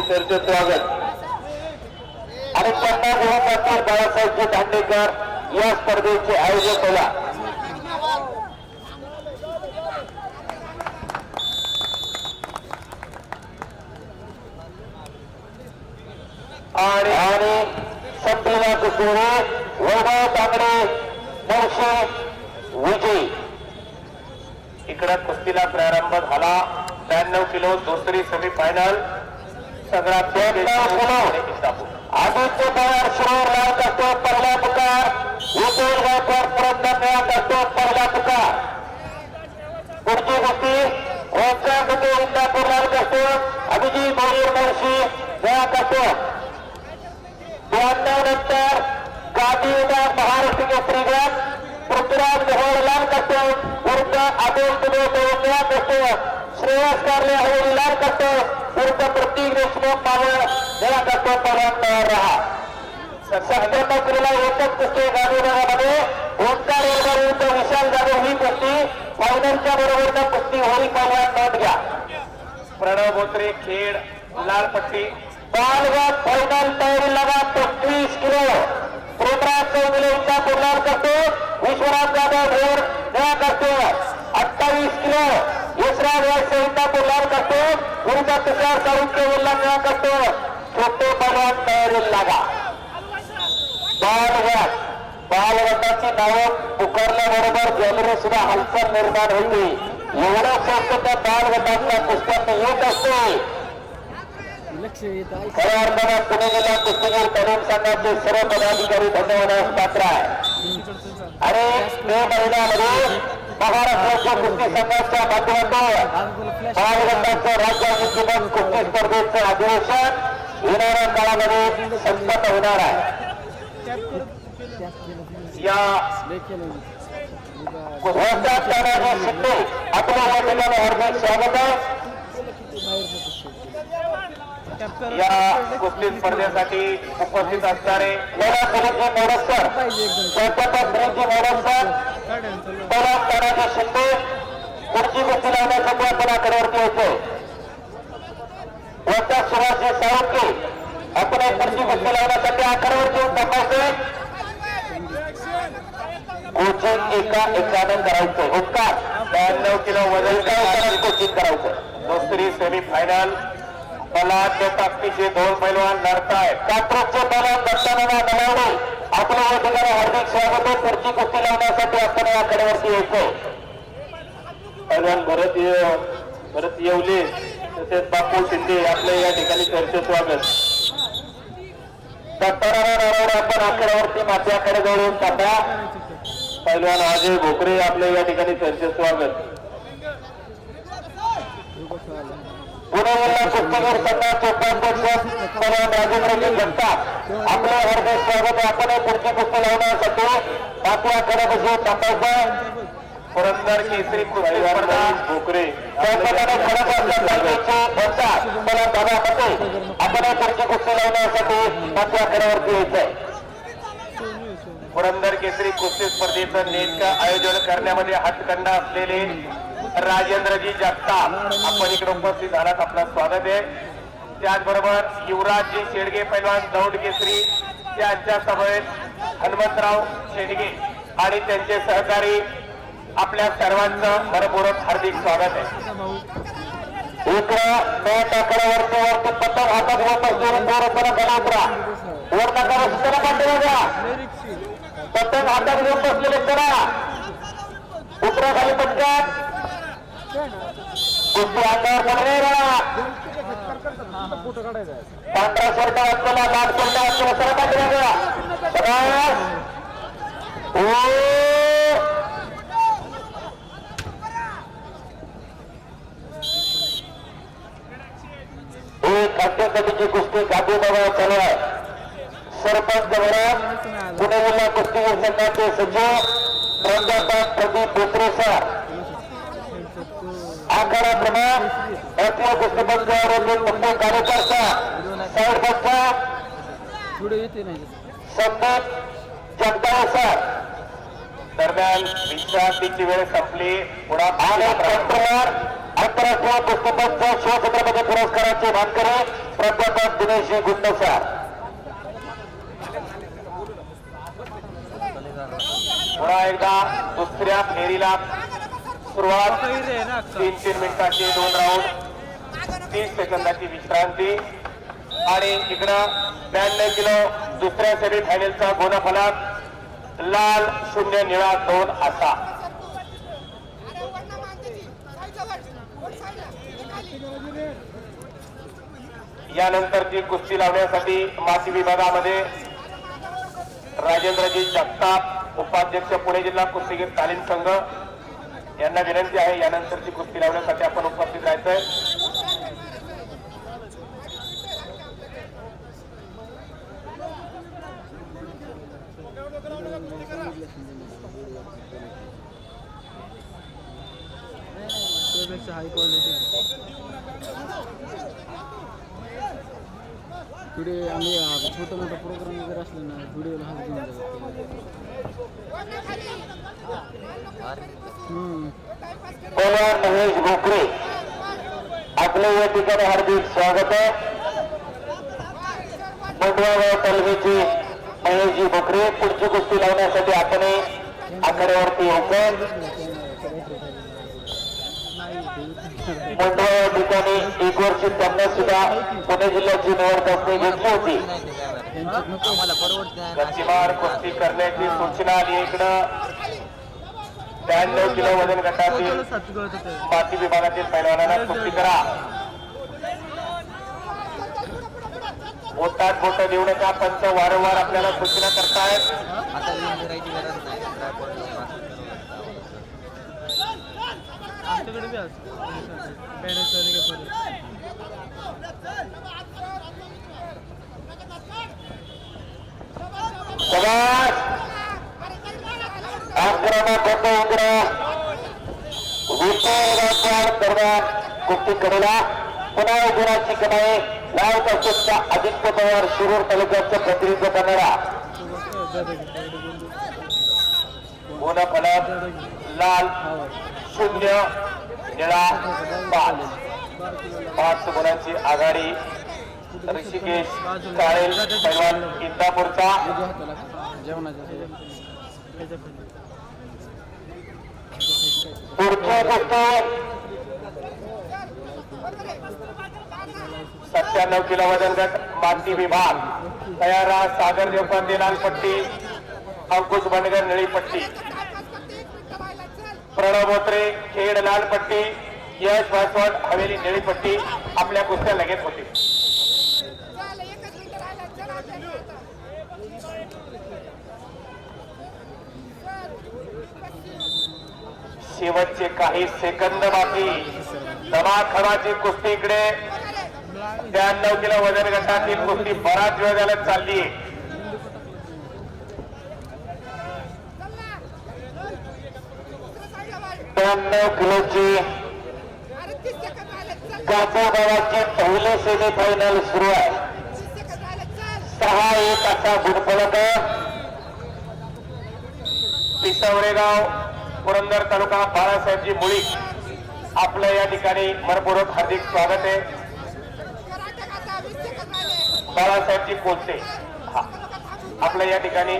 चर्चेत स्वागत. आणि पन्नास दिवसातील बाळासाहेबजी दांडेकर या स्पर्धेचे आयोजक होला. आणि आणि संपलेला कुस्तीने वैभव तांबडे नऊशे विजयी. इकडं कुस्तीला प्रारंभ झाला. त्र्याण्णव किलो दुसरी सेमी फायनल संग्राम त्र्याण्णव किलो. आदित्य पवार शिरोर लाल करतो पहिला पुकार. विजय गायकवाड परत निळा करतो पहिला पुकार. पुढची गोष्टी रोजचा कुठे इंदापूर लाल करतो. अभिजित मोरीर मुळशी निळा करतो. ब्याण्णव नंतर गादी विभाग महाराष्ट्र केसरी गट. पृथ्वीराज मोहोळ लाल करतो. विरुद्ध अबोल तुबे निळा करतो श्रेयस हवेली लाल करतो. विरुद्ध प्रतीक देशमुख मावळ निळा करतो पर्यंत तयार राहा. सत्त्याण्णव किलोला एकच कुस्ती गाडी विभागामध्ये ओंकार वर्ग विशाल जाधव ही कुस्ती फायनलच्या बरोबरच्या कुस्ती होईल पहिल्या नोंद घ्या. प्रणव बोत्रे खेड लाल पट्टी बालगट फायनल तयारी लगा पस्तीस किलो प्रेमराज चौगुले इंदापूर लाल करतो विश्वनाथ जाधव भोर नया करतो अठ्ठावीस किलो यशराज वैसे इंदापूर लाल करतो साळुंके जिल्हा नया करतो. छोटे पलवान तयारी लागा. बालगट बालगटाची नावं पुकारल्याबरोबर गॅलरी सुद्धा हालचाल निर्माण होईल. एवढा शौक त्या बालगटाच्या पुस्तकात येत असते खऱ्या अर्थानं पुणे जिल्हा कुस्तीगीर तरुण संघाचे सर्व पदाधिकारी धन्यवादास पात्र आहे. आणि मे महिन्यामध्ये महाराष्ट्राच्या कुस्ती संघाच्या माध्यमातून बालगटाचं राज्य आणि कुस्ती स्पर्धेचं अधिवेशन येणाऱ्या काळामध्ये संपन्न होणार आहे या वस्ताद शिंदे आपल्या या ठिकाणी हार्दिक स्वागत आहे या कुस्ती स्पर्धेसाठी उपस्थित असणारे मला गुरुजी शिंदे पुढची कुस्ती लावण्यासाठी आपण आकड्यावरती होतो वरच्या सुभाषजी सावंकी आपण एक पुढची गोष्टी लावण्यासाठी आकड्यावरती येऊन तपासतोय. कोचिंग एका एकानं करायचं उपकार. ब्याण्णव किलो वजन एका कोचिंग करायचं दुसरी सेमी त्या ताकदीचे दोन पैलवान लढतायत कात्रजचे पलवान दत्तानाना नलावडे आपल्या या ठिकाणी हार्दिक स्वागत आहे. पुढची कुस्ती लावण्यासाठी आपण या कडेवरती येतोय. पैलवान भरत भरत येवले तसेच बापू शिंदे आपल्या या ठिकाणी चर्चेत स्वागत. नलावडे आपण आकड्यावरती माझ्याकडे जवळून टाका पैलवान अजय भोकरे आपल्या या ठिकाणी चर्चेत स्वागत. पुणे जिल्हा कुस्तीगीर संघाचे उपाध्यक्ष राजेंद्रजी जगताप आपलं हार्दिक स्वागत आपण पुढची कुस्ती लावण्यासाठी आपल्याकडे बसून टाकायचं पुरंदर केसरी कुस्ती स्पर्धा भोकरे त्याप्रमाणे खडक म्हणतात मला दादा आपण पुढची कुस्ती लावण्यासाठी आपल्याकडेवरती यायचंय. पुरंदर केसरी कुस्ती स्पर्धेचं नेटकं आयोजन करण्यामध्ये हातखंडा असलेले राजेंद्रजी जगताप आपण इकडे उपस्थित झालात आपलं स्वागत आहे. त्याचबरोबर युवराजजी शेडगे पैलवान दौंड केसरी त्यांच्या समवेत हनुमंतराव शेडगे आणि त्यांचे सहकारी आपल्या सर्वांचं भरपूरच हार्दिक स्वागत आहे. इकडं मॅट आकड्यावरती वरती पतंग हातात घेत असलेली पोरं घरा उतरा वर नका रस्त्याला पाठवा पतंग हातात घेऊन बसलेले करा उतरा खाली पटकन. पांढरा शर्ट असलेला लाल शर्ट असलेला सर पाठवा बस ओ एक अद्यपतीची कुस्ती गादी बघा चालू आहे सरपंच गवरात पुणे जिल्हा कुस्तीगीर संघाचे सचिव प्राध्यापक प्रदीप बोत्रे सर। प्रमाण कुस्तीबंद आरोग्य मुख्य कार्यकर्ता साहेब नाही संदीप जगदाळे सर दरम्यान विश्रांतीची वेळ संपली. आणि कंट्रोलर आंतरराष्ट्रीय पुस्तकांच्या शिवछत्रपती पुरस्काराचे मानकरी प्राध्यापक दिनेश गुंडसर. पुन्हा एकदा दुसऱ्या फेरीला सुरुवात. तीन तीन मिनिटाची दोन राऊंड तीस सेकंदाची विश्रांती. आणि इकडं ब्याण्णव किलो दुसऱ्या सेमी फायनलचा गुणफलक लाल शून्य निळा दोन असा. यानंतरची कुस्ती लावण्यासाठी माती विभागामध्ये राजेंद्रजी जगताप उपाध्यक्ष पुणे जिल्हा कुस्तीगीर तालीम संघ यांना विनंती आहे यानंतरची कुस्ती लावण्यासाठी आपण उपस्थित राहायचंय. हाय क्वालिटी पुढे आम्ही अं, छोटं मोठं प्रोग्राम वगैरे असलं ना व्हिडिओला हा घेऊन जातो वरना महेश भोकरे आपले या ठिकाणी हार्दिक स्वागत आहे. मंडळावर तालुक्याचे महेशजी भोकरे पुढची गोष्टी लावण्यासाठी आपण आकड्यावरती यायचं मंडळ ठिकाणी एक वर्ष त्यांना सुद्धा पुणे जिल्ह्याची निवड चाचणी घेतली होती. गच्चीमार कुस्ती करण्याची सूचना आली इकडं. ब्याण्णव किलो वजन गटातील माती विभागातील पैलवानांना कुस्ती करा. बोटात बोट देऊ नका पंच वारंवार आपल्याला सूचना करतायत. आता आक्रमक होतो इंद्र विषय दरम्यान कुस्ती करेला पुन्हा गुणाची कमाई. लाल कौशलच्या आदित्य पवार शिरूर तालुक्याचं प्रतिनिधित्व करणारा. फलक लाल शून्य निळा पाच. पाच गुणांची आघाडी. ऋषिकेश काळेल पैलवान इंदापूरचा. पुढच्या पुढची सत्त्याण्णव किलो वजन गट माती विभाग. तयार सागर देवपंते लालपट्टी अंकुश बनगर निळी पट्टी. प्रणव बोत्रे खेड लाल पट्टी यश वासवड हवेली निळी पट्टी. आपल्या कुस्त्या लगेच होती शेवटचे काही सेकंद बाकी. दमाखमाची कुस्ती इकडे. त्र्याण्णव किलो वजन गटातील कुस्ती बराच वेळ झाला चालली. त्र्याण्णव किलोची गावाची पहिली सेमी फायनल सुरू आहे. सहा एक असा गुणफलक. पिसवरेगाव पुरंदर तालुका बाळासाहेबजी मुळी. आपलं या ठिकाणी मनपूर्वक हार्दिक स्वागत आहे. बाळासाहेबजी कोलते. हा. आपलं या ठिकाणी